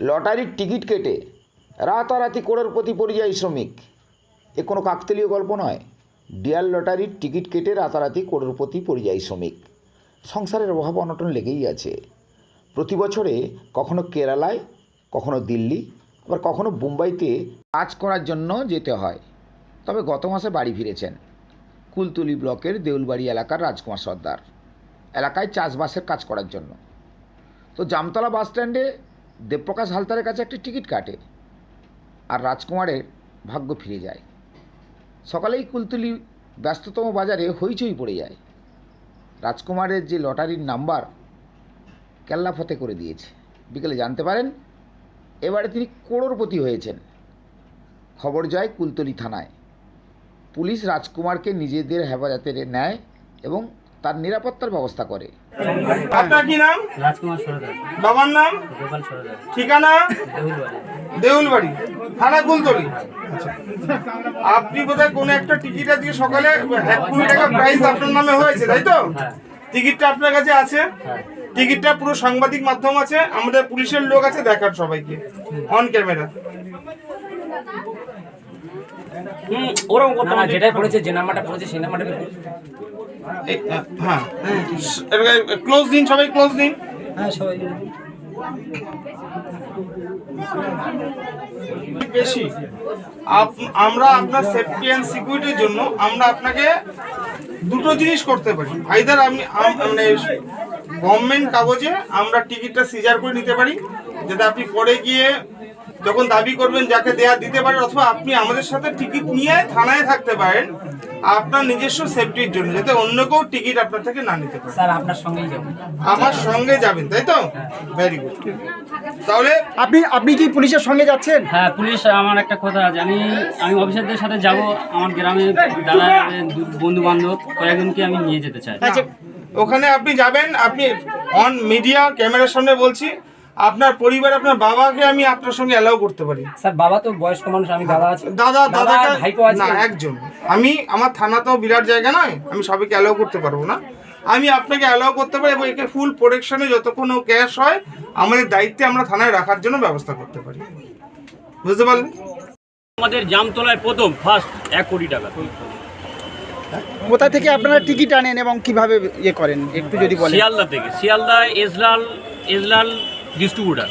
লটারির টিকিট কেটে রাতারাতি করোড়পতি পরিযায়ী শ্রমিক। এ কোনো কাকতালীয় গল্প নয়। ডিয়ার লটারির টিকিট কেটে রাতারাতি করোড়পতি পরিযায়ী শ্রমিক। সংসারের অভাব অনটন লেগেই আছে। প্রতি বছরে কখনো কেরালায়, কখনো দিল্লি, আবার কখনো মুম্বাইতে কাজ করার জন্য যেতে হয়। তবে গত মাসে বাড়ি ফিরেছেন কুলতুলি ব্লকের দেউলবাড়ি এলাকার রাজকুমার সর্দার। এলাকায় চাষবাসের কাজ করার জন্য। তো জামতলা বাস স্ট্যান্ডে দেবপ্রকাশ হালদারের কাছে একটি টিকিট কাটে আর রাজকুমারের ভাগ্য ফিরে যায়। সকালেই কুলতুলি ব্যস্ততম বাজারে হইচই পড়ে যায়। রাজকুমারের যে লটারির নাম্বার কেল্লাফতে করে দিয়েছে। বিকেলে জানতে পারেন, এবারে তিনি করোড়পতি হয়েছেন। খবর যায় কুলতলি থানায়। পুলিশ রাজকুমারকে নিজেদের হেফাজতে নেয় এবং তার নিরাপত্তার ব্যবস্থা করে। আপনার কি নাম? রাজকুমার সরদার বাবার নাম? গোপাল সরদার ঠিকানা? দেউলবাড়ি। দেউলবাড়ি। থানা কুলতলি। আপনি বোধহয় কোনো একটা টিকিট আজকে সকালে এক কোটি টাকা প্রাইস আপনার নামে হয়েছে তাই তো? হ্যাঁ। টিকিটটা আপনার কাছে আছে? হ্যাঁ। টিকিটটা পুরো সাংবাদিক মাধ্যম আছে আমাদের পুলিশের লোক আছে দেখার সবাইকে। অন ক্যামেরা ওরকম না যেটাই পড়েছে যে নাম্বারটা পড়েছে সেই নাম্বারটা হ্যাঁ। ক্লোজ দিন সবাই ক্লোজ দিন। হ্যাঁ সবাই বেশি। আপ- আমরা আপনার সেফটি অ্যান্ড সিকিউরিটির জন্য আমরা আপনাকে দুটো জিনিস করতে পারি। আইদার আমি মানে গভর্নমেন্ট কাগজে আমরা টিকিটটা সিজার করে নিতে পারি যাতে আপনি পরে গিয়ে যখন দাবি করবেন যাকে দেয়া দিতে পারেন অথবা আপনি আমাদের সাথে টিকিট নিয়ে থানায় থাকতে পারেন আপনার নিজস্ব সেফটির জন্য যাতে অন্য কেউ টিকিট আপনার থেকে না নিতে পারে। স্যার আপনার সঙ্গেই যাব আমার সঙ্গে যাবেন তাই তো? ভেরি গুড তাহলে আপনি আপনি কি পুলিশের সঙ্গে যাচ্ছেন? হ্যাঁ পুলিশ আমার একটা কথা আছে। আমি আমি অফিসারদের সাথে যাব। আমার গ্রামে দাদা বন্ধু বান্ধব কয়েকজনকে আমি নিয়ে যেতে চাই। আচ্ছা। ওখানে আপনি যাবেন আপনি অন মিডিয়া ক্যামেরার সামনে বলছি আপনার পরিবার আপনার বাবাকে আমি আপনার সঙ্গে অ্যালাউ করতে পারি। স্যার বাবা তো বয়স্ক মানুষ আমি দাদা আছে। দাদা দাদা ভাইপো আছে। না একজন। আমি আমার থানা তো বিরাট জায়গা নয় আমি সবাইকে অ্যালাউ করতে পারব না। আমি আপনাকে অ্যালাউ করতে পারি এবং একে ফুল প্রোটেকশনে যতক্ষণ ও ক্যাশ হয় আমাদের দায়িত্বে আমরা থানায় রাখার জন্য ব্যবস্থা করতে পারি। বুঝতে পারলেন? আমাদের জামতলায় প্রথম ফার্স্ট এক কোটি টাকা। কোথা থেকে আপনারা টিকিট আনেন এবং কীভাবে ইয়ে করেন? একটু যদি বলেন। শিয়ালদা থেকে। শিয়ালদা এজলাল এজলাল ডিস্ট্রিবিউটার।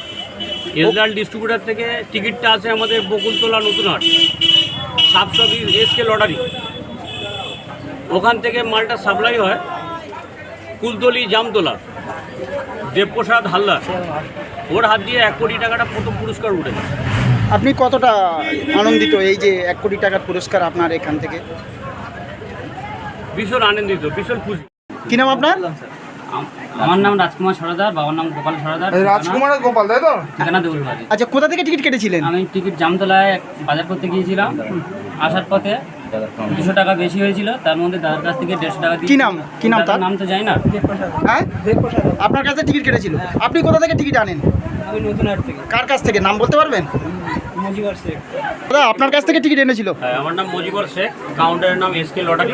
এজলাল ডিস্ট্রিবিউটার থেকে টিকিটটা আছে আমাদের বকুলতলা নতুনহাট সাতশো এসকে লটারি। ওখান থেকে মালটা সাপ্লাই হয় কুলতলি জামতলা দেবপ্রসাদ হালদার। ওর হাত দিয়ে এক কোটি টাকাটা প্রথম পুরস্কার উঠেছে আপনি কতটা আনন্দিত এই যে এক কোটি টাকার পুরস্কার আপনার এখান থেকে? ভীষণ আনন্দিত ভীষণ খুশি। কি নাম আপনার? আম- আমার নাম রাজকুমার সরদার বাবার নাম গোপাল সরদার। রাজকুমার আর গোপাল তাই তো? ঠিকানা দেউলবাড়ি। আচ্ছা কোথা থেকে টিকিট কেটেছিলেন? আমি টিকিট জামতলায় এক বাজার করতে গিয়েছিলাম। আসার পথে দুশো টাকা বেশি হয়েছিল তার মধ্যে দাদার কাছ থেকে দেড়শো টাকা কি নাম? কি নাম তার? নাম তো জানি না। হ্যাঁ? আপনার কাছে টিকিট কেটেছিল? আপনি কোথা থেকে টিকিট আনেন? আমি নতুন হাট থেকে। কার কাছ থেকে? নাম বলতে পারবেন? মজিবার শেখ। দাদা আপনার কাছ থেকে টিকিট এনেছিল? হ্যাঁ, আমার নাম মজিবর শেখ কাউন্টারের নাম এস কে লটারি।